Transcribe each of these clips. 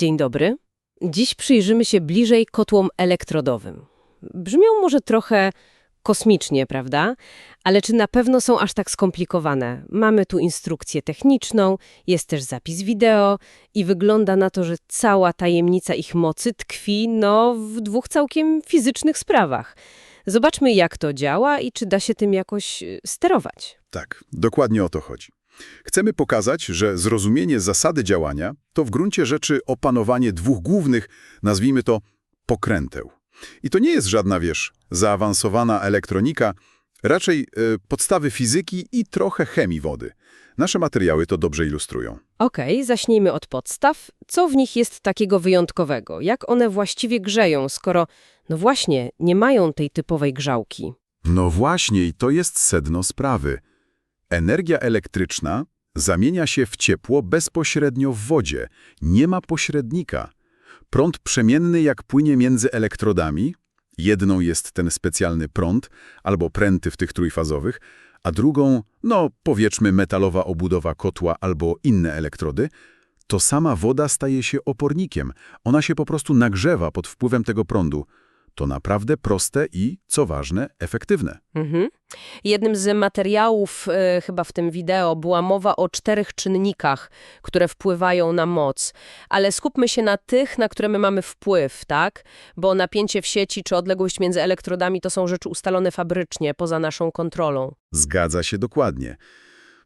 Dzień dobry. Dziś przyjrzymy się bliżej kotłom elektrodowym. Brzmią może trochę kosmicznie, prawda? Ale czy na pewno są aż tak skomplikowane? Mamy tu instrukcję techniczną, jest też zapis wideo i wygląda na to, że cała tajemnica ich mocy tkwi, no, w dwóch całkiem fizycznych sprawach. Zobaczmy, jak to działa i czy da się tym jakoś sterować. Tak, dokładnie o to chodzi. Chcemy pokazać, że zrozumienie zasady działania to w gruncie rzeczy opanowanie dwóch głównych, nazwijmy to, pokręteł. I to nie jest żadna, wiesz, zaawansowana elektronika, raczej y, podstawy fizyki i trochę chemii wody. Nasze materiały to dobrze ilustrują. Okej, zaśnijmy od podstaw. Co w nich jest takiego wyjątkowego? Jak one właściwie grzeją, skoro, no właśnie, nie mają tej typowej grzałki? No właśnie, i to jest sedno sprawy. Energia elektryczna zamienia się w ciepło bezpośrednio w wodzie. Nie ma pośrednika. Prąd przemienny jak płynie między elektrodami. Jedną jest ten specjalny prąd, albo pręty w tych trójfazowych, a drugą, no powiedzmy metalowa obudowa kotła albo inne elektrody, to sama woda staje się opornikiem. Ona się po prostu nagrzewa pod wpływem tego prądu. To naprawdę proste i, co ważne, efektywne. Mhm. Jednym z materiałów, e, chyba w tym wideo, była mowa o czterech czynnikach, które wpływają na moc. Ale skupmy się na tych, na które my mamy wpływ, tak? Bo napięcie w sieci czy odległość między elektrodami to są rzeczy ustalone fabrycznie, poza naszą kontrolą. Zgadza się dokładnie.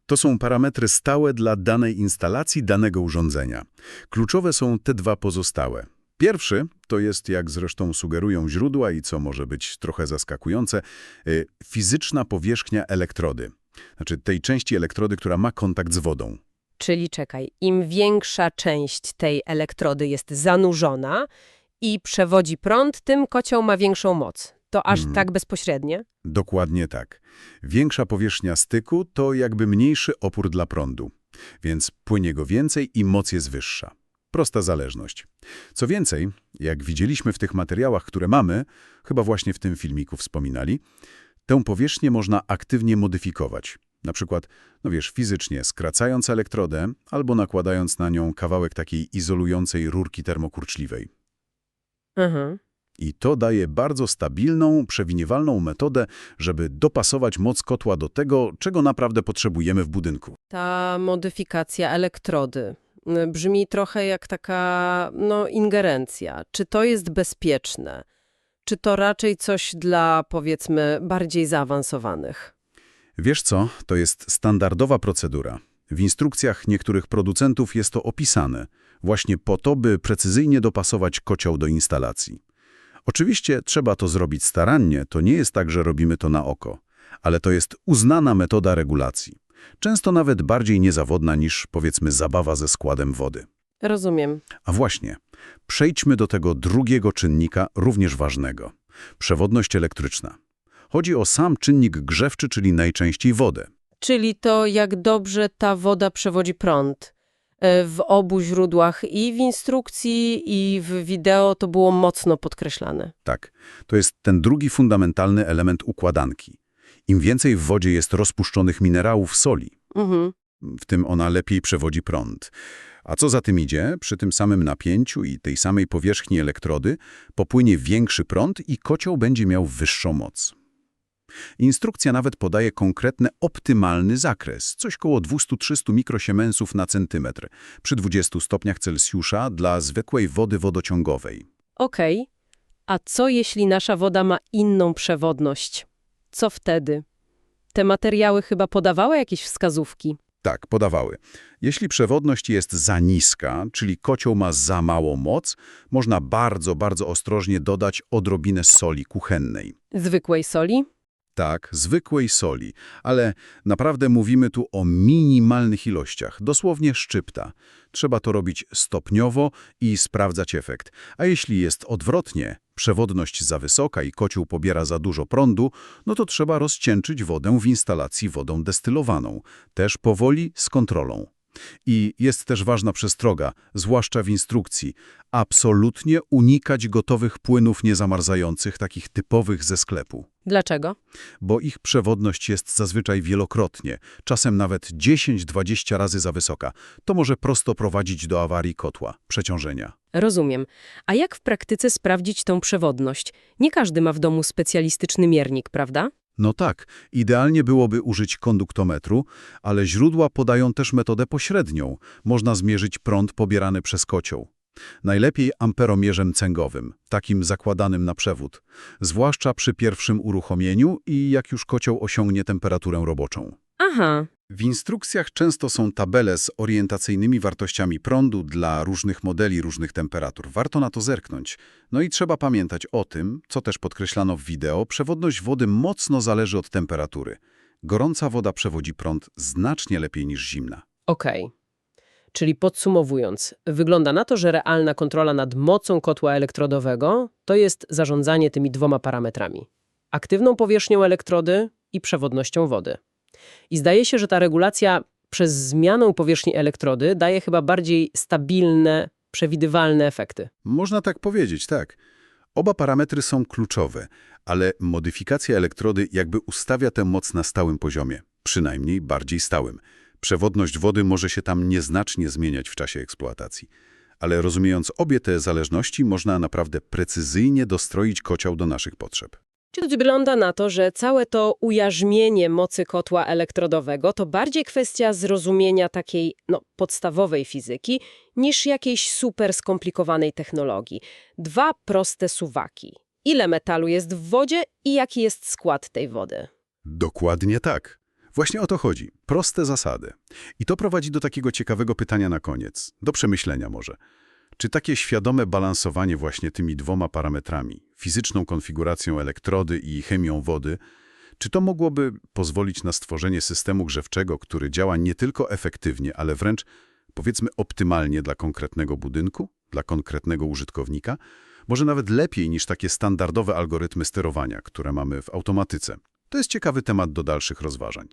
To są parametry stałe dla danej instalacji, danego urządzenia. Kluczowe są te dwa pozostałe. Pierwszy to jest, jak zresztą sugerują źródła i co może być trochę zaskakujące, y, fizyczna powierzchnia elektrody. Znaczy tej części elektrody, która ma kontakt z wodą. Czyli czekaj, im większa część tej elektrody jest zanurzona i przewodzi prąd, tym kocioł ma większą moc. To aż Mhm. tak bezpośrednie? Dokładnie tak. Większa powierzchnia styku to jakby mniejszy opór dla prądu, więc płynie go więcej i moc jest wyższa. Prosta zależność. Co więcej, jak widzieliśmy w tych materiałach, które mamy, chyba właśnie w tym filmiku wspominali, tę powierzchnię można aktywnie modyfikować. Na przykład, no wiesz, fizycznie skracając elektrodę albo nakładając na nią kawałek takiej izolującej rurki termokurczliwej. Mhm. I to daje bardzo stabilną, przewiniewalną metodę, żeby dopasować moc kotła do tego, czego naprawdę potrzebujemy w budynku. Ta modyfikacja elektrody brzmi trochę jak taka, no, ingerencja. Czy to jest bezpieczne? Czy to raczej coś dla, powiedzmy, bardziej zaawansowanych? Wiesz co, to jest standardowa procedura. W instrukcjach niektórych producentów jest to opisane, właśnie po to, by precyzyjnie dopasować kocioł do instalacji. Oczywiście trzeba to zrobić starannie, to nie jest tak, że robimy to na oko, ale to jest uznana metoda regulacji. Często nawet bardziej niezawodna niż, powiedzmy, zabawa ze składem wody. Rozumiem. A właśnie, przejdźmy do tego drugiego czynnika, również ważnego. Przewodność elektryczna. Chodzi o sam czynnik grzewczy, czyli najczęściej wodę. Czyli to, jak dobrze ta woda przewodzi prąd. E, W obu źródłach i w instrukcji, i w wideo to było mocno podkreślane. Tak, to jest ten drugi fundamentalny element układanki. Im więcej w wodzie jest rozpuszczonych minerałów soli, Mhm. w tym ona lepiej przewodzi prąd. A co za tym idzie, przy tym samym napięciu i tej samej powierzchni elektrody popłynie większy prąd i kocioł będzie miał wyższą moc. Instrukcja nawet podaje konkretny optymalny zakres, coś koło 200-300 mikrosiemensów na centymetr, przy 20 stopniach Celsjusza dla zwykłej wody wodociągowej. Okej. A co jeśli nasza woda ma inną przewodność? Co wtedy? Te materiały chyba podawały jakieś wskazówki. Tak, podawały. Jeśli przewodność jest za niska, czyli kocioł ma za małą moc, można bardzo, bardzo ostrożnie dodać odrobinę soli kuchennej. Zwykłej soli? Tak, zwykłej soli, ale naprawdę mówimy tu o minimalnych ilościach, dosłownie szczypta. Trzeba to robić stopniowo i sprawdzać efekt. A jeśli jest odwrotnie, przewodność za wysoka i kocioł pobiera za dużo prądu, no to trzeba rozcieńczyć wodę w instalacji wodą destylowaną, też powoli z kontrolą. I jest też ważna przestroga, zwłaszcza w instrukcji. Absolutnie unikać gotowych płynów niezamarzających, takich typowych ze sklepu. Dlaczego? Bo ich przewodność jest zazwyczaj wielokrotnie, czasem nawet 10-20 razy za wysoka. To może prosto prowadzić do awarii kotła, przeciążenia. Rozumiem. A jak w praktyce sprawdzić tą przewodność? Nie każdy ma w domu specjalistyczny miernik, prawda? No tak, idealnie byłoby użyć konduktometru, ale źródła podają też metodę pośrednią. Można zmierzyć prąd pobierany przez kocioł. Najlepiej amperomierzem cęgowym, takim zakładanym na przewód, zwłaszcza przy pierwszym uruchomieniu i jak już kocioł osiągnie temperaturę roboczą. Aha, W instrukcjach często są tabele z orientacyjnymi wartościami prądu dla różnych modeli, różnych temperatur. Warto na to zerknąć. No i trzeba pamiętać o tym, co też podkreślano w wideo, przewodność wody mocno zależy od temperatury. Gorąca woda przewodzi prąd znacznie lepiej niż zimna. okej. Czyli podsumowując, wygląda na to, że realna kontrola nad mocą kotła elektrodowego to jest zarządzanie tymi dwoma parametrami. Aktywną powierzchnią elektrody i przewodnością wody. I zdaje się, że ta regulacja przez zmianę powierzchni elektrody daje chyba bardziej stabilne, przewidywalne efekty. Można tak powiedzieć, tak. Oba parametry są kluczowe, ale modyfikacja elektrody jakby ustawia tę moc na stałym poziomie, przynajmniej bardziej stałym. Przewodność wody może się tam nieznacznie zmieniać w czasie eksploatacji. Ale rozumiejąc obie te zależności, można naprawdę precyzyjnie dostroić kocioł do naszych potrzeb. Czyli wygląda na to, że całe to ujarzmienie mocy kotła elektrodowego to bardziej kwestia zrozumienia takiej no, podstawowej fizyki niż jakiejś super skomplikowanej technologii. Dwa proste suwaki. Ile metalu jest w wodzie i jaki jest skład tej wody? Dokładnie tak. Właśnie o to chodzi. Proste zasady. I to prowadzi do takiego ciekawego pytania na koniec, do przemyślenia może. Czy takie świadome balansowanie właśnie tymi dwoma parametrami, fizyczną konfiguracją elektrody i chemią wody, czy to mogłoby pozwolić na stworzenie systemu grzewczego, który działa nie tylko efektywnie, ale wręcz, powiedzmy, optymalnie dla konkretnego budynku, dla konkretnego użytkownika? Może nawet lepiej niż takie standardowe algorytmy sterowania, które mamy w automatyce. To jest ciekawy temat do dalszych rozważań.